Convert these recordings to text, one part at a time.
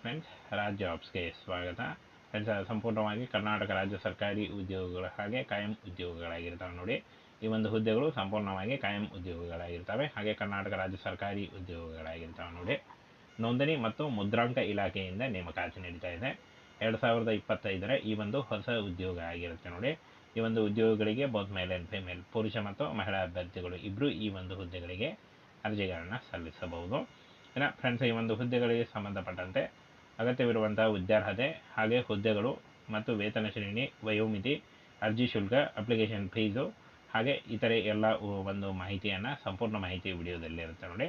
Friends Raj ಜಾಬ್ಸ್ಗೆ ಸ್ವಾಗತ. Friends ಸಂಪೂರ್ಣವಾಗಿ ಕರ್ನಾಟಕ ರಾಜ್ಯ ಸರ್ಕಾರಿ ಉದ್ಯೋಗಗಳ ಹಾಗೆ ಕಾಯಂ ಉದ್ಯೋಗಗಳಾಗಿರ್ತವೆ ನೋಡಿ. ಈ ಒಂದು ಹುದ್ದೆಗಳು ಸಂಪೂರ್ಣವಾಗಿ ಕಾಯಂ ಉದ್ಯೋಗಗಳಾಗಿರ್ತವೆ. ಹಾಗೆ ಕರ್ನಾಟಕ ರಾಜ್ಯ ಸರ್ಕಾರಿ ಉದ್ಯೋಗಗಳಾಗಿರ್ತವೆ ನೋಡಿ. ನೋಂದಣಿ ಮತ್ತು ಮುದ್ರಾಂಕ ಇಲಾಖೆಯಿಂದ ನೇಮಕಾತಿ ನಡೀತಾ ಇದೆ. ಎರಡು ಸಾವಿರದ ಇಪ್ಪತ್ತೈದರ ಈ ಒಂದು ಹೊಸ ಉದ್ಯೋಗ ಆಗಿರುತ್ತೆ ನೋಡಿ. ಈ ಒಂದು ಉದ್ಯೋಗಗಳಿಗೆ ಬೋತ್ ಮೇಲ್ ಆ್ಯಂಡ್ ಫಿಮೇಲ್ ಪುರುಷ ಮತ್ತು ಮಹಿಳಾ ಅಭ್ಯರ್ಥಿಗಳು ಇಬ್ಬರು ಈ ಒಂದು ಹುದ್ದೆಗಳಿಗೆ ಅರ್ಜಿಗಳನ್ನು ಸಲ್ಲಿಸಬಹುದು. ಇನ್ನು ಫ್ರೆಂಡ್ಸ್, ಈ ಒಂದು ಹುದ್ದೆಗಳಿಗೆ ಸಂಬಂಧಪಟ್ಟಂತೆ ಅಗತ್ಯವಿರುವಂತಹ ವಿದ್ಯಾರ್ಹತೆ ಹಾಗೆ ಹುದ್ದೆಗಳು ಮತ್ತು ವೇತನ ಶ್ರೇಣಿ, ವಯೋಮಿತಿ, ಅರ್ಜಿ ಶುಲ್ಕ, ಅಪ್ಲಿಕೇಶನ್ ಫೀಸು ಹಾಗೆ ಇತರೆ ಎಲ್ಲ ಒಂದು ಮಾಹಿತಿಯನ್ನು, ಸಂಪೂರ್ಣ ಮಾಹಿತಿ ವಿಡಿಯೋದಲ್ಲಿ ಇರುತ್ತೆ ನೋಡಿ.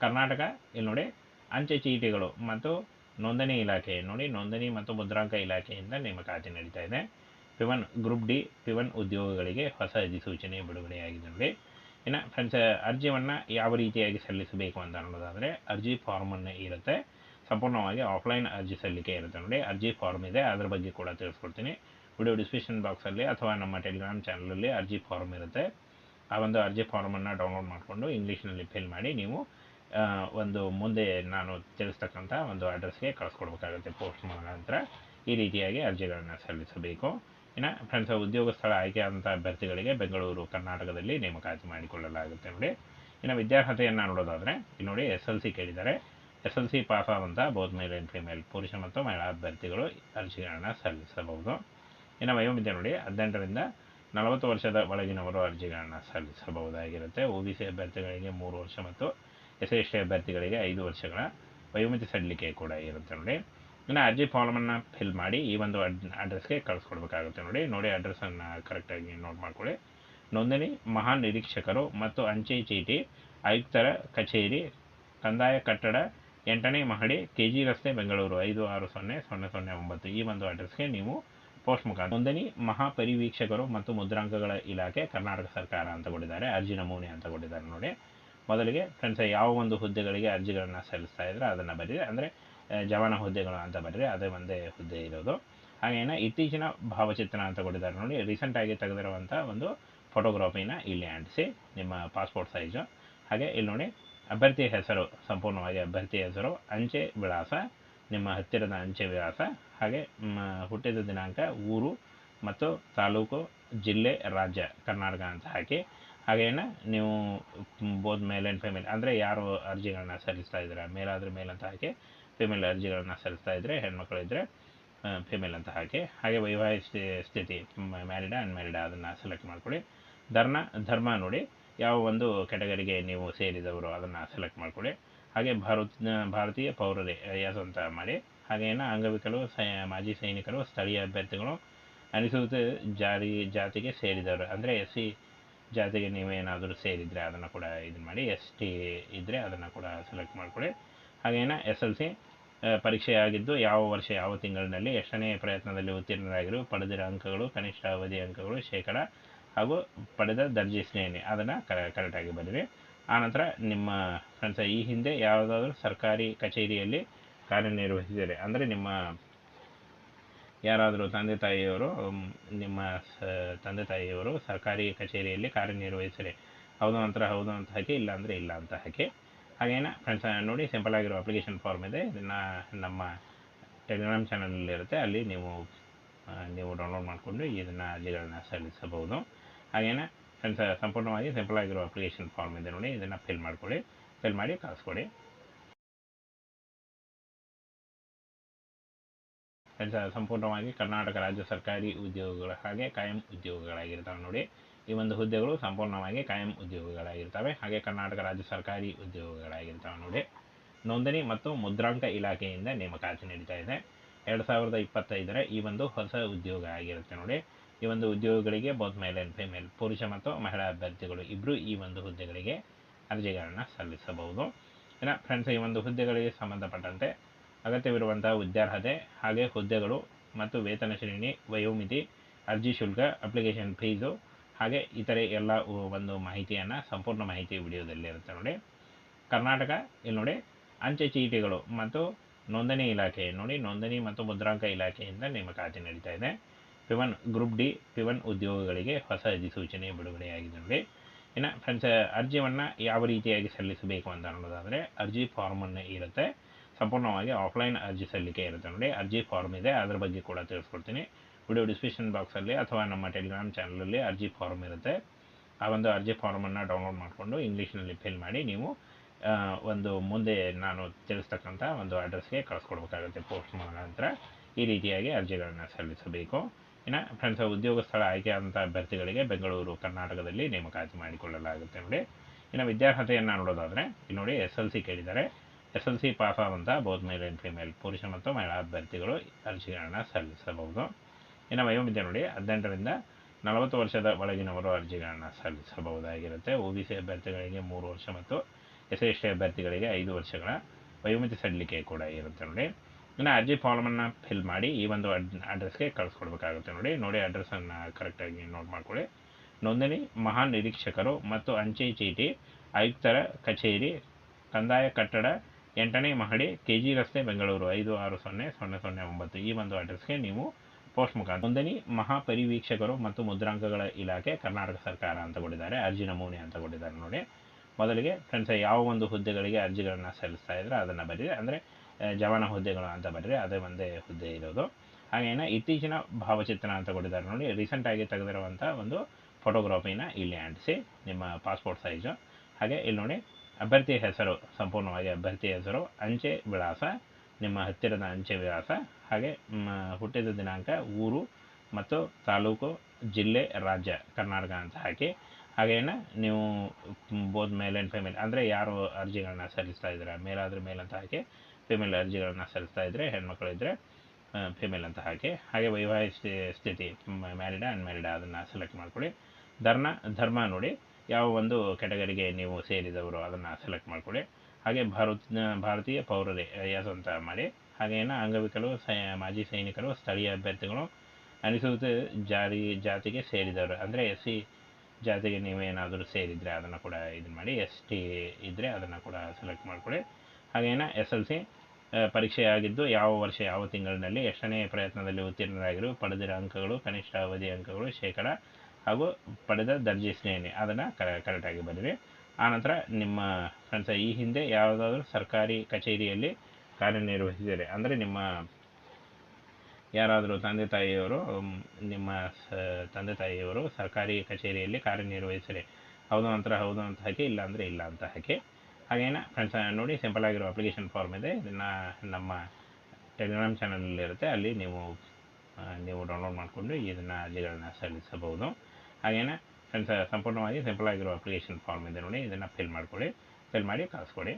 ಕರ್ನಾಟಕ, ಇಲ್ಲಿ ನೋಡಿ, ಅಂಚೆ ಚೀಟಿಗಳು ಮತ್ತು ನೋಂದಣಿ ಇಲಾಖೆ, ನೋಡಿ, ನೋಂದಣಿ ಮತ್ತು ಮುದ್ರಾಂಕ ಇಲಾಖೆಯಿಂದ ನೇಮಕಾತಿ ನಡೀತಾ ಇದೆ. ಪಿವನ್ ಗ್ರೂಪ್ ಡಿ ಪಿವನ್ ಉದ್ಯೋಗಗಳಿಗೆ ಹೊಸ ಅಧಿಸೂಚನೆ ಬಿಡುಗಡೆಯಾಗಿದೆ ನೋಡಿ. ಇನ್ನು ಫ್ರೆಂಡ್ಸ್ ಅರ್ಜಿಯನ್ನು ಯಾವ ರೀತಿಯಾಗಿ ಸಲ್ಲಿಸಬೇಕು ಅಂತ ಅನ್ನೋದಾದರೆ ಅರ್ಜಿ ಫಾರ್ಮನ್ನು ಇರುತ್ತೆ. ಸಂಪೂರ್ಣವಾಗಿ ಆಫ್ಲೈನ್ ಅರ್ಜಿ ಸಲ್ಲಿಕೆ ಇರುತ್ತೆ ನೋಡಿ. ಅರ್ಜಿ ಫಾರ್ಮ್ ಇದೆ. ಅದರ ಬಗ್ಗೆ ಕೂಡ ತಿಳಿಸ್ಕೊಡ್ತೀನಿ. ವಿಡಿಯೋ ಡಿಸ್ಕ್ರಿಪ್ಷನ್ ಬಾಕ್ಸಲ್ಲಿ ಅಥವಾ ನಮ್ಮ ಟೆಲಿಗ್ರಾಮ್ ಚಾನಲಲ್ಲಿ ಅರ್ಜಿ ಫಾರ್ಮ್ ಇರುತ್ತೆ. ಆ ಒಂದು ಅರ್ಜಿ ಫಾರ್ಮನ್ನು ಡೌನ್ಲೋಡ್ ಮಾಡಿಕೊಂಡು ಇಂಗ್ಲೀಷ್ನಲ್ಲಿ ಫಿಲ್ ಮಾಡಿ ನೀವು ಒಂದು ಮುಂದೆ ನಾನು ತಿಳಿಸ್ತಕ್ಕಂಥ ಒಂದು ಅಡ್ರೆಸ್ಗೆ ಕಳಿಸ್ಕೊಡ್ಬೇಕಾಗುತ್ತೆ ಪೋಸ್ಟ್ ಮುಖಾಂತರ ಈ ರೀತಿಯಾಗಿ ಅರ್ಜಿಗಳನ್ನು ಸಲ್ಲಿಸಬೇಕು. ಇನ್ನು ಫ್ರೆಂಡ್ಸ್ ಉದ್ಯೋಗ ಸ್ಥಳ ಆಯ್ಕೆಯಾದಂಥ ಅಭ್ಯರ್ಥಿಗಳಿಗೆ ಬೆಂಗಳೂರು, ಕರ್ನಾಟಕದಲ್ಲಿ ನೇಮಕಾತಿ ಮಾಡಿಕೊಳ್ಳಲಾಗುತ್ತೆ ನೋಡಿ. ಇನ್ನು ವಿದ್ಯಾರ್ಹತೆಯನ್ನು ನೋಡೋದಾದರೆ ಇಲ್ಲಿ ನೋಡಿ ಎಸ್ ಎಲ್ ಸಿ ಕೇಳಿದ್ದಾರೆ. ಎಸ್ ಎಲ್ ಸಿ ಪಾಸ್ ಆದಂಥ ಬೋತ್ ಮೇಲ್ ಆ್ಯಂಡ್ ಫಿಮೇಲ್ ಪುರುಷ ಮತ್ತು ಮಹಿಳಾ ಅಭ್ಯರ್ಥಿಗಳು ಅರ್ಜಿಗಳನ್ನು ಸಲ್ಲಿಸಬಹುದು. ಇನ್ನು ವಯೋಮಿತಿ ನೋಡಿ, ಹದಿನೆಂಟರಿಂದ ನಲವತ್ತು ವರ್ಷದ ಒಳಗಿನವರು ಅರ್ಜಿಗಳನ್ನು ಸಲ್ಲಿಸಬಹುದಾಗಿರುತ್ತೆ. ಒ ಬಿ ಸಿ ಅಭ್ಯರ್ಥಿಗಳಿಗೆ ಮೂರು ವರ್ಷ ಮತ್ತು ಎಸ್ ಎಸ್ ಟಿ ಅಭ್ಯರ್ಥಿಗಳಿಗೆ ಐದು ವರ್ಷಗಳ ವಯೋಮಿತಿ ಸಡಿಲಿಕೆ ಕೂಡ ಇರುತ್ತೆ ನೋಡಿ. ಇನ್ನು ಅರ್ಜಿ ಫಾರ್ಮನ್ನು ಫಿಲ್ ಮಾಡಿ ಈ ಒಂದು ಅಡ್ ಅಡ್ರೆಸ್ಗೆ ಕಳಿಸ್ಕೊಡ್ಬೇಕಾಗುತ್ತೆ ನೋಡಿ. ನೋಡಿ ಅಡ್ರೆಸ್ಸನ್ನು ಕರೆಕ್ಟಾಗಿ ನೋಟ್ ಮಾಡ್ಕೊಳ್ಳಿ. ನೋಂದಣಿ ಮಹಾ ನಿರೀಕ್ಷಕರು ಮತ್ತು ಅಂಚೆ ಚೀಟಿ, ಆಯುಕ್ತರ ಕಚೇರಿ, ಕಂದಾಯ ಕಟ್ಟಡ, ಎಂಟನೇ ಮಹಡಿ ಕೆ ಜಿ ರಸ್ತೆ, ಬೆಂಗಳೂರು ಐದು ಆರು ಸೊನ್ನೆ ಸೊನ್ನೆ ಸೊನ್ನೆ ಒಂಬತ್ತು ಈ ಒಂದು ಅಡ್ರೆಸ್ಗೆ ನೀವು ಪೋಸ್ಟ್ ಮುಖಾಂತರ ನೋಂದಣಿ, ಮಹಾಪರಿವೀಕ್ಷಕರು ಮತ್ತು ಮುದ್ರಾಂಕಗಳ ಇಲಾಖೆ, ಕರ್ನಾಟಕ ಸರ್ಕಾರ ಅಂತ ಕೊಟ್ಟಿದ್ದಾರೆ, ಅರ್ಜಿ ನಮೂನೆ ಅಂತ ಕೊಟ್ಟಿದ್ದಾರೆ ನೋಡಿ. ಮೊದಲಿಗೆ ಫ್ರೆಂಡ್ಸ್ ಯಾವ ಒಂದು ಹುದ್ದೆಗಳಿಗೆ ಅರ್ಜಿಗಳನ್ನು ಸಲ್ಲಿಸ್ತಾ ಇದ್ರೆ ಅದನ್ನು ಬರೀರಿ. ಅಂದರೆ ಜವಾನ ಹುದ್ದೆಗಳು ಅಂತ ಬರ್ರಿ ಅದೇ ಒಂದೇ ಹುದ್ದೆ ಇರೋದು. ಹಾಗೇನೆ ಇತ್ತೀಚಿನ ಭಾವಚಿತ್ರ ಅಂತ ಕೊಟ್ಟಿದ್ದಾರೆ ನೋಡಿ ರೀಸೆಂಟಾಗಿ ತೆಗೆದಿರುವಂಥ ಒಂದು ಫೋಟೋಗ್ರಫಿನ ಇಲ್ಲಿ ಅಂಟಿಸಿ ನಿಮ್ಮ ಪಾಸ್ಪೋರ್ಟ್ ಸೈಜು ಹಾಗೆ ಇಲ್ಲಿ ನೋಡಿ, ಅಭ್ಯರ್ಥಿ ಹೆಸರು, ಸಂಪೂರ್ಣವಾಗಿ ಅಭ್ಯರ್ಥಿ ಹೆಸರು, ಅಂಚೆ ವಿಳಾಸ, ನಿಮ್ಮ ಹತ್ತಿರದ ಅಂಚೆ ವಿಳಾಸ, ಹಾಗೆ ಹುಟ್ಟಿದ ದಿನಾಂಕ, ಊರು ಮತ್ತು ತಾಲೂಕು, ಜಿಲ್ಲೆ, ರಾಜ್ಯ, ಕರ್ನಾಟಕ ಅಂತ ಹಾಕಿ. ಹಾಗೇನ ನೀವು ಬೋದ್ ಮೇಲ್ ಆ್ಯಂಡ್ ಫಿಮೇಲ್ ಅಂದರೆ ಯಾರು ಅರ್ಜಿಗಳನ್ನ ಸಲ್ಲಿಸ್ತಾ ಇದ್ದೀರಾ, ಮೇಲಾದರೆ ಮೇಲ್ ಅಂತ ಹಾಕಿ. ಫಿಮೇಲ್ ಅರ್ಜಿಗಳನ್ನು ಸಲ್ಲಿಸ್ತಾ ಇದ್ದರೆ ಹೆಣ್ಮಕ್ಳು ಇದ್ದರೆ ಫಿಮೇಲ್ ಅಂತ ಹಾಕಿ ಹಾಗೆ ವೈವಾಹಿಕ ಸ್ಥಿ- ಸ್ಥಿತಿ ಮ್ಯಾರಿಡ ಅನ್ಮ್ಯಾರಿಡ ಅದನ್ನು ಸೆಲೆಕ್ಟ್ ಮಾಡಿಕೊಳ್ಳಿ. ಧರ್ಮ ಧರ್ಮ ನೋಡಿ ಯಾವ ಒಂದು ಕೆಟಗರಿಗೆ ನೀವು ಸೇರಿದವರು ಅದನ್ನು ಸೆಲೆಕ್ಟ್ ಮಾಡಿಕೊಳ್ಳಿ. ಹಾಗೆ ಭಾರತ, ಭಾರತೀಯ ಪೌರರೇ ಎಸ್ ಅಂತ ಮಾಡಿ ಹಾಗೇನ ಅಂಗವಿಕಲರು ಸೈ, ಮಾಜಿ ಸೈನಿಕರು, ಸ್ಥಳೀಯ ಅಭ್ಯರ್ಥಿಗಳು ಅನಿಸುತ್ತ ಜಾರಿ, ಜಾತಿಗೆ ಸೇರಿದವರು. ಅಂದರೆ ಎಸ್ ಸಿ ಜಾತಿಗೆ ನೀವೇನಾದರೂ ಸೇರಿದರೆ ಅದನ್ನು ಕೂಡ ಇದು ಮಾಡಿ, ಎಸ್ ಟಿ ಇದ್ದರೆ ಅದನ್ನು ಕೂಡ ಸೆಲೆಕ್ಟ್ ಮಾಡ್ಕೊಳ್ಳಿ. ಹಾಗೇನ ಎಸ್ ಎಲ್ ಸಿ ಪರೀಕ್ಷೆಯಾಗಿದ್ದು ಯಾವ ವರ್ಷ ಯಾವ ತಿಂಗಳಿನಲ್ಲಿ ಎಷ್ಟನೇ ಪ್ರಯತ್ನದಲ್ಲಿ ಉತ್ತೀರ್ಣರಾಗಿರು ಪಡೆದಿರೋ ಅಂಕಗಳು, ಕನಿಷ್ಠ ಅವಧಿ ಅಂಕಗಳು, ಶೇಕಡ ಹಾಗೂ ಪಡೆದ ದರ್ಜೆ ಶ್ರೇಣಿ, ಅದನ್ನು ಕರೆಕ್ಟಾಗಿ ಬರೀರಿ. ಆನಂತರ ನಿಮ್ಮ ಫ್ರೆಂಡ್ಸ್ ಈ ಹಿಂದೆ ಯಾವುದಾದ್ರೂ ಸರ್ಕಾರಿ ಕಚೇರಿಯಲ್ಲಿ ಕಾರ್ಯನಿರ್ವಹಿಸಿದರೆ, ಅಂದರೆ ನಿಮ್ಮ ಯಾರಾದರೂ ತಂದೆ ತಾಯಿಯವರು ನಿಮ್ಮ ತಂದೆ ತಾಯಿಯವರು ಸರ್ಕಾರಿ ಕಚೇರಿಯಲ್ಲಿ ಕಾರ್ಯನಿರ್ವಹಿಸಿದರೆ, ಹೌದು ನಂತರ ಹೌದು ಅಂತ ಹಾಕಿ, ಇಲ್ಲ ಅಂದರೆ ಇಲ್ಲ ಅಂತ ಹಾಕಿ ಹಾಗೇನ ಫ್ರೆಂಡ್ಸ್ ನೋಡಿ ಸಿಂಪಲ್ ಆಗಿರೋ ಅಪ್ಲಿಕೇಶನ್ ಫಾರ್ಮ್ ಇದೆ. ಇದನ್ನು ನಮ್ಮ ಟೆಲಿಗ್ರಾಮ್ ಚಾನಲಲ್ಲಿರುತ್ತೆ ಅಲ್ಲಿ ನೀವು ನೀವು ಡೌನ್ಲೋಡ್ ಮಾಡಿಕೊಂಡು ಇದನ್ನು ಅರ್ಜಿಗಳನ್ನ ಸಲ್ಲಿಸಬಹುದು. ಹಾಗೇನ ಫ್ರೆಂಡ್ಸ್ ಸಂಪೂರ್ಣವಾಗಿ ಸಿಂಪಲ್ ಆಗಿರೋ ಅಪ್ಲಿಕೇಶನ್ ಫಾರ್ಮ್ ಇದೆ ನೋಡಿ. ಇದನ್ನು ಫಿಲ್ ಮಾಡಿಕೊಡಿ ಫಿಲ್ ಮಾಡಿ ಕಳಿಸ್ಕೊಡಿ. ಫ್ರೆಂಡ್ಸ್ ಸಂಪೂರ್ಣವಾಗಿ ಕರ್ನಾಟಕ ರಾಜ್ಯ ಸರ್ಕಾರಿ ಉದ್ಯೋಗಗಳ ಹಾಗೆ ಕಾಯಂ ಉದ್ಯೋಗಗಳಾಗಿರ್ತಾವೆ ನೋಡಿ. ಈ ಒಂದು ಹುದ್ದೆಗಳು ಸಂಪೂರ್ಣವಾಗಿ ಕಾಯಂ ಉದ್ಯೋಗಗಳಾಗಿರ್ತವೆ. ಹಾಗೆ ಕರ್ನಾಟಕ ರಾಜ್ಯ ಸರ್ಕಾರಿ ಉದ್ಯೋಗಗಳಾಗಿರ್ತವೆ ನೋಡಿ. ನೋಂದಣಿ ಮತ್ತು ಮುದ್ರಾಂಕ ಇಲಾಖೆಯಿಂದ ನೇಮಕಾತಿ ನಡೀತಾ ಇದೆ. ಎರಡು ಸಾವಿರದ ಇಪ್ಪತ್ತೈದರ ಈ ಒಂದು ಹೊಸ ಉದ್ಯೋಗ ಆಗಿರುತ್ತೆ ನೋಡಿ. ಈ ಒಂದು ಉದ್ಯೋಗಗಳಿಗೆ ಬೋತ್ ಮೇಲ್ ಆ್ಯಂಡ್ ಫಿಮೇಲ್, ಪುರುಷ ಮತ್ತು ಮಹಿಳಾ ಅಭ್ಯರ್ಥಿಗಳು ಇಬ್ಬರು ಈ ಒಂದು ಹುದ್ದೆಗಳಿಗೆ ಅರ್ಜಿಗಳನ್ನು ಸಲ್ಲಿಸಬಹುದು. ಇನ್ನು ಫ್ರೆಂಡ್ಸ್ ಈ ಒಂದು ಹುದ್ದೆಗಳಿಗೆ ಸಂಬಂಧಪಟ್ಟಂತೆ ಅಗತ್ಯವಿರುವಂತಹ ವಿದ್ಯಾರ್ಹತೆ ಹಾಗೆ ಹುದ್ದೆಗಳು ಮತ್ತು ವೇತನ ಶ್ರೇಣಿ, ವಯೋಮಿತಿ, ಅರ್ಜಿ ಶುಲ್ಕ ಅಪ್ಲಿಕೇಶನ್ ಫೀಸು ಹಾಗೆ ಇತರೆ ಎಲ್ಲ ಒಂದು ಮಾಹಿತಿಯನ್ನು, ಸಂಪೂರ್ಣ ಮಾಹಿತಿ ವಿಡಿಯೋದಲ್ಲಿ ಇರುತ್ತೆ ನೋಡಿ. ಕರ್ನಾಟಕ, ಇಲ್ಲಿ ನೋಡಿ. ಅಂಚೆ ಚೀಟಿಗಳು ಮತ್ತು ನೋಂದಣಿ ಇಲಾಖೆ, ನೋಡಿ. ನೋಂದಣಿ ಮತ್ತು ಮುದ್ರಾಂಕ ಇಲಾಖೆಯಿಂದ ನೇಮಕಾತಿ ನಡೀತಾ ಇದೆ. ಪಿವನ್ ಗ್ರೂಪ್ ಡಿ ಪಿವನ್ ಉದ್ಯೋಗಗಳಿಗೆ ಹೊಸ ಅಧಿಸೂಚನೆ ಬಿಡುಗಡೆಯಾಗಿದೆ ನೋಡಿ. ಇನ್ನು ಫ್ರೆಂಡ್ಸ್ ಅರ್ಜಿಯನ್ನು ಯಾವ ರೀತಿಯಾಗಿ ಸಲ್ಲಿಸಬೇಕು ಅಂತ ಅನ್ನೋದಾದರೆ, ಅರ್ಜಿ ಫಾರ್ಮನ್ನು ಇರುತ್ತೆ. ಸಂಪೂರ್ಣವಾಗಿ ಆಫ್ಲೈನ್ ಅರ್ಜಿ ಸಲ್ಲಿಕೆ ಇರುತ್ತೆ ನೋಡಿ. ಅರ್ಜಿ ಫಾರ್ಮ್ ಇದೆ. ಅದರ ಬಗ್ಗೆ ಕೂಡ ತಿಳಿಸ್ಕೊಡ್ತೀನಿ. ವಿಡಿಯೋ ಡಿಸ್ಕ್ರಿಪ್ಷನ್ ಬಾಕ್ಸಲ್ಲಿ ಅಥವಾ ನಮ್ಮ ಟೆಲಿಗ್ರಾಮ್ ಚಾನಲಲ್ಲಿ ಅರ್ಜಿ ಫಾರ್ಮ್ ಇರುತ್ತೆ. ಆ ಒಂದು ಅರ್ಜಿ ಫಾರ್ಮನ್ನು ಡೌನ್ಲೋಡ್ ಮಾಡಿಕೊಂಡು ಇಂಗ್ಲೀಷ್ನಲ್ಲಿ ಫಿಲ್ ಮಾಡಿ ನೀವು ಒಂದು ಮುಂದೆ ನಾನು ತಿಳಿಸ್ತಕ್ಕಂಥ ಒಂದು ಅಡ್ರೆಸ್ಗೆ ಕಳಿಸ್ಕೊಡ್ಬೇಕಾಗುತ್ತೆ ಪೋಸ್ಟ್ ಮುಖಾಂತರ ಈ ರೀತಿಯಾಗಿ ಅರ್ಜಿಗಳನ್ನು ಸಲ್ಲಿಸಬೇಕು. ಇನ್ನು ಫ್ರೆಂಡ್ಸ್ ಉದ್ಯೋಗ ಸ್ಥಳ ಆಯ್ಕೆ ಆದಂಥ ಅಭ್ಯರ್ಥಿಗಳಿಗೆ ಬೆಂಗಳೂರು, ಕರ್ನಾಟಕದಲ್ಲಿ ನೇಮಕಾತಿ ಮಾಡಿಕೊಳ್ಳಲಾಗುತ್ತೆ ನೋಡಿ. ಇನ್ನು ವಿದ್ಯಾರ್ಹತೆಯನ್ನು ನೋಡೋದಾದರೆ, ಇಲ್ಲಿ ನೋಡಿ ಎಸ್ ಎಲ್ ಸಿ ಕೇಳಿದ್ದಾರೆ. ಎಸ್ ಎಲ್ ಸಿ ಪಾಸ್ ಆದಂಥ ಬೋತ್ ಮೇಲ್ ಆ್ಯಂಡ್ ಫಿಮೇಲ್ ಪುರುಷ ಮತ್ತು ಮಹಿಳಾ ಅಭ್ಯರ್ಥಿಗಳು ಅರ್ಜಿಗಳನ್ನು ಸಲ್ಲಿಸಬಹುದು. ಇನ್ನು ವಯೋಮಿತಿ ನೋಡಿ, ಹದಿನೆಂಟರಿಂದ ನಲವತ್ತು ವರ್ಷದ ಒಳಗಿನವರು ಅರ್ಜಿಗಳನ್ನು ಸಲ್ಲಿಸಬಹುದಾಗಿರುತ್ತೆ. ಒ ಬಿ ಸಿ ಅಭ್ಯರ್ಥಿಗಳಿಗೆ ಮೂರು ವರ್ಷ ಮತ್ತು ಎಸ್ ಎಸ್ ಟಿ ಅಭ್ಯರ್ಥಿಗಳಿಗೆ ಐದು ವರ್ಷಗಳ ವಯೋಮಿತಿ ಸಡಿಲಿಕೆ ಕೂಡ ಇರುತ್ತೆ ನೋಡಿ. ಇನ್ನು ಅರ್ಜಿ ಫಾರ್ಮನ್ನು ಫಿಲ್ ಮಾಡಿ ಈ ಒಂದು ಅಡ್, ಅಡ್ರೆಸ್ಗೆ ಕಳಿಸ್ಕೊಡ್ಬೇಕಾಗುತ್ತೆ ನೋಡಿ. ನೋಡಿ ಅಡ್ರೆಸ್ಸನ್ನು ಕರೆಕ್ಟಾಗಿ ನೋಟ್ ಮಾಡ್ಕೊಳ್ಳಿ. ನೋಂದಣಿ ಮಹಾ ನಿರೀಕ್ಷಕರು ಮತ್ತು ಅಂಚೆ ಚೀಟಿ, ಆಯುಕ್ತರ ಕಚೇರಿ, ಕಂದಾಯ ಕಟ್ಟಡ, ಎಂಟನೇ ಮಹಡಿ ಕೆ ಜಿ ರಸ್ತೆ, ಬೆಂಗಳೂರು, ಐದು ಆರು ಸೊನ್ನೆ ಸೊನ್ನೆ ಸೊನ್ನೆ ಒಂಬತ್ತು ಈ ಒಂದು ಅಡ್ರೆಸ್ಗೆ ನೀವು ಪೋಸ್ಟ್ ಮುಖಾಂತರ. ನೋಂದಣಿ ಮಹಾಪರಿವೀಕ್ಷಕರು ಮತ್ತು ಮುದ್ರಾಂಕಗಳ ಇಲಾಖೆ ಕರ್ನಾಟಕ ಸರ್ಕಾರ ಅಂತ ಕೊಟ್ಟಿದ್ದಾರೆ. ಅರ್ಜಿ ನಮೂನೆ ಅಂತ ಕೊಟ್ಟಿದ್ದಾರೆ ನೋಡಿ. ಮೊದಲಿಗೆ ಫ್ರೆಂಡ್ಸ್ ಯಾವ ಒಂದು ಹುದ್ದೆಗಳಿಗೆ ಅರ್ಜಿಗಳನ್ನು ಸಲ್ಲಿಸ್ತಾ ಇದ್ರೆ ಅದನ್ನು ಬರೀರಿ. ಅಂದರೆ ಜವಾನ ಹುದ್ದೆಗಳು ಅಂತ ಬರೀರಿ. ಅದೇ ಒಂದೇ ಹುದ್ದೆ ಇರೋದು. ಹಾಗೇನ ಇತ್ತೀಚಿನ ಭಾವಚಿತ್ರ ಅಂತ ಕೊಟ್ಟಿದ್ದಾರೆ ನೋಡಿ. ರೀಸೆಂಟಾಗಿ ತೆಗೆದಿರುವಂಥ ಒಂದು ಫೋಟೋಗ್ರಾಫಿನ ಇಲ್ಲಿ ಅಂಟಿಸಿ ನಿಮ್ಮ ಪಾಸ್ಪೋರ್ಟ್ ಸೈಜು ಹಾಗೆ ಇಲ್ಲಿ ನೋಡಿ ಅಭ್ಯರ್ಥಿ ಹೆಸರು, ಸಂಪೂರ್ಣವಾಗಿ ಅಭ್ಯರ್ಥಿ ಹೆಸರು, ಅಂಚೆ ವಿಳಾಸ ನಿಮ್ಮ ಹತ್ತಿರದ ಅಂಚೆ ವಿಳಾಸ ಹಾಗೆ ಹುಟ್ಟಿದ ದಿನಾಂಕ ಊರು ಮತ್ತು ತಾಲೂಕು, ಜಿಲ್ಲೆ, ರಾಜ್ಯ ಕರ್ನಾಟಕ ಅಂತ ಹಾಕಿ. ಹಾಗೇನ ನೀವು ಬೋದ್ ಮೇಲ್ ಆ್ಯಂಡ್ ಫಿಮೇಲ್ ಅಂದರೆ ಯಾರು ಅರ್ಜಿಗಳನ್ನ ಸಲ್ಲಿಸ್ತಾ ಇದ್ದೀರಾ? ಮೇಲಾದರೆ ಮೇಲ್ ಅಂತ ಹಾಕಿ ಫಿಮೇಲ್ ಅರ್ಜಿಗಳನ್ನ ಸಲ್ಲಿಸ್ತಾ ಇದ್ದರೆ ಹೆಣ್ಮಕ್ಳು ಇದ್ದರೆ ಫಿಮೇಲ್ ಅಂತ ಹಾಕಿ. ಹಾಗೆ ವೈವಾಹಿಕ ಸ್ಥಿ- ಸ್ಥಿತಿ ಮ್ಯಾರಿಡ ಅನ್ಮ್ಯಾರಿಡ ಅದನ್ನು ಸೆಲೆಕ್ಟ್ ಮಾಡ್ಕೊಳ್ಳಿ. ಧರ್ಮ ಧರ್ಮ ನೋಡಿ ಯಾವ ಒಂದು ಕೆಟಗರಿಗೆ ನೀವು ಸೇರಿದವರು ಅದನ್ನು ಸೆಲೆಕ್ಟ್ ಮಾಡ್ಕೊಳ್ಳಿ. ಹಾಗೆ ಭಾರತ ಭಾರತೀಯ ಪೌರರೇ ಯಾಸಂತ ಮಾಡಿ ಹಾಗೇನ ಅಂಗವಿಕಲರು ಸೈ, ಮಾಜಿ ಸೈನಿಕರು, ಸ್ಥಳೀಯ ಅಭ್ಯರ್ಥಿಗಳು ಅನಿಸುತ್ತೆ ಜಾರಿ, ಜಾತಿಗೆ ಸೇರಿದವರು. ಅಂದರೆ ಎಸ್ ಸಿ ಜಾತಿಗೆ ನೀವೇನಾದರೂ ಸೇರಿದರೆ ಅದನ್ನು ಕೂಡ ಇದು ಮಾಡಿ, ಎಸ್ ಟಿ ಇದ್ದರೆ ಅದನ್ನು ಕೂಡ ಸೆಲೆಕ್ಟ್ ಮಾಡ್ಕೊಳ್ಳಿ. ಹಾಗೇನ ಎಸ್ ಎಲ್ ಸಿ ಪರೀಕ್ಷೆ ಆಗಿದ್ದು ಯಾವ ವರ್ಷ, ಯಾವ ತಿಂಗಳಿನಲ್ಲಿ ಎಷ್ಟನೇ ಪ್ರಯತ್ನದಲ್ಲಿ ಉತ್ತೀರ್ಣರಾಗಿರು ಪಡೆದಿರೋ ಅಂಕಗಳು, ಕನಿಷ್ಠ ಅವಧಿ ಅಂಕಗಳು, ಶೇಕಡ ಹಾಗೂ ಪಡೆದ ದರ್ಜೆ ಶ್ರೇಣಿ. ಅದನ್ನು ಕರೆಕ್ಟಾಗಿ ಬರೀರಿ. ಆನಂತರ ನಿಮ್ಮ ಫ್ರೆಂಡ್ಸ್ ಈ ಹಿಂದೆ ಯಾವುದಾದ್ರೂ ಸರ್ಕಾರಿ ಕಚೇರಿಯಲ್ಲಿ ಕಾರ್ಯನಿರ್ವಹಿಸಿದರೆ, ಅಂದರೆ ನಿಮ್ಮ ಯಾರಾದರೂ ತಂದೆ ತಾಯಿಯವರು ನಿಮ್ಮ ತಂದೆ ತಾಯಿಯವರು ಸರ್ಕಾರಿ ಕಚೇರಿಯಲ್ಲಿ ಕಾರ್ಯನಿರ್ವಹಿಸಿದರೆ, ಹೌದು ನಂತರ ಹೌದು ಅಂತ ಹಾಕಿ ಇಲ್ಲ ಅಂದರೆ ಇಲ್ಲ ಅಂತ ಹಾಕಿ ಹಾಗೇನ ಫ್ರೆಂಡ್ಸ್ ನೋಡಿ ಸಿಂಪಲ್ ಆಗಿರೋ ಅಪ್ಲಿಕೇಶನ್ ಫಾರ್ಮ್ ಇದೆ. ಇದನ್ನು ನಮ್ಮ ಟೆಲಿಗ್ರಾಮ್ ಚಾನಲಲ್ಲಿರುತ್ತೆ ಅಲ್ಲಿ ನೀವು ನೀವು ಡೌನ್ಲೋಡ್ ಮಾಡಿಕೊಂಡು ಇದನ್ನು ಅರ್ಜಿಗಳನ್ನ ಸಲ್ಲಿಸಬಹುದು. ಹಾಗೇನೆ ಸಂಪೂರ್ಣವಾಗಿ ಸಿಂಪಲ್ ಆಗಿರೋ ಅಪ್ಲಿಕೇಶನ್ ಫಾರ್ಮ್ ಇದೆ ನೋಡಿ ಇದನ್ನು ಫಿಲ್ ಮಾಡ್ಕೊಳ್ಳಿ. ಫಿಲ್ ಮಾಡಿ ಕಳಿಸ್ಕೊಡಿ.